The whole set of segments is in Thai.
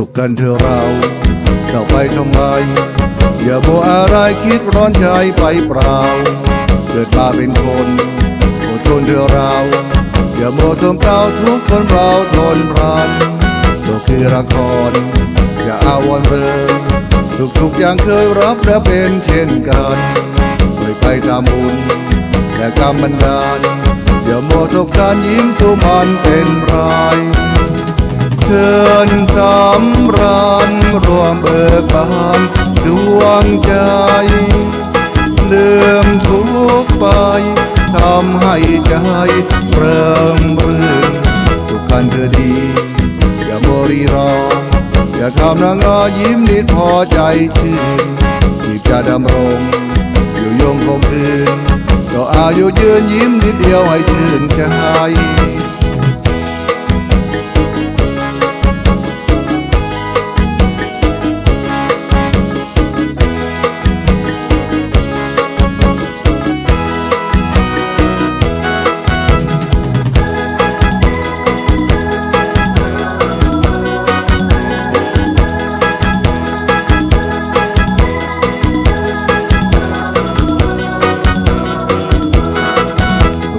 สุขกันเถอะเราจะไปทำไม อย่าโมวอะไรคิดร้อนใจไปเปล่า เกิดมาเป็นคนอดทนเถอะเรา อย่าโมทมเก้าทุกคนเราทนรันโลกคือละครอย่าอาวรเริงทุกๆอย่างเคยรับและเป็นเช่นกันเคยไปตามบุญและกรรมบันดาลอย่าโมทบการยิ้มสู่มันเป็นไร เชิญสำราญรวมเบิกบานดวงใจ ลืมทุกไปทำให้ใจเริ่มรื่นทุกคันเธอดี อย่าโมรีรออย่าทำนางอยิ้มนิดพอใจชื่นที่จะดำรงอยู่ยงคงคืนก็อายุยืนยิ้มนิดเดียวให้ชื่นใจ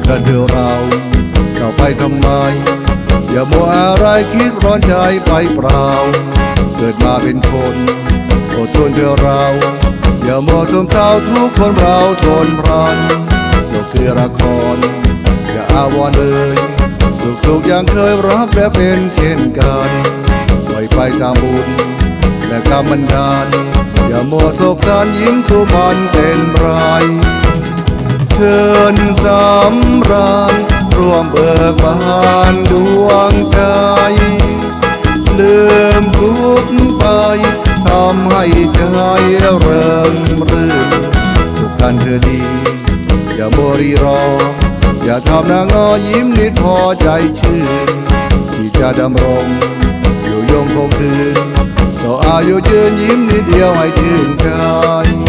กันเถอะเราจะไปทำไม อย่ามัวอะไรคิดร้อนใจไปเปล่า เกิดมาเป็นคนอดทนเถอะเรา อย่ามัวทมเท้าทุกคนเราทนรันโลกคือละครอย่าอาวรเลยทุกทุกอย่างเคยรับและเป็นเช่นกันปล่อยไปตามบุญและกรรมบันดาลอย่ามัวโศกการยิ้มสู่มันเป็นไร เชิญสำราญร่วมเบิกบานดวงใจลืมทุกไปทำให้ใจเริงรื่นทุกการเธอดี อย่าโมรีรอ อย่าทำหนางอยิ้มนิดพอใจชื่นที่จะดำรงอยู่ยงคงคืนต่ออายุยืนยิ้มนิดเดียวให้ชื่นใจโลกคื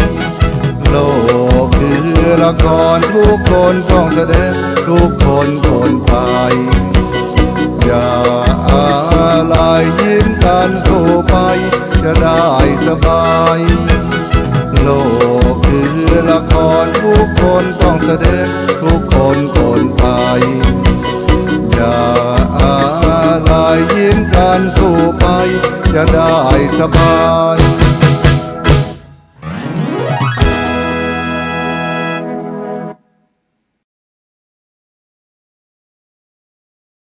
อละครทุกคนต้องแสดงทุกคนคนไป อย่าอะไรยิ้มกันโทรไป จะได้สบาย โลกคือละครทุกคนต้องแสดงทุกคนคนไป อย่าอะไรยิ้มกันโทรไป จะได้สบาย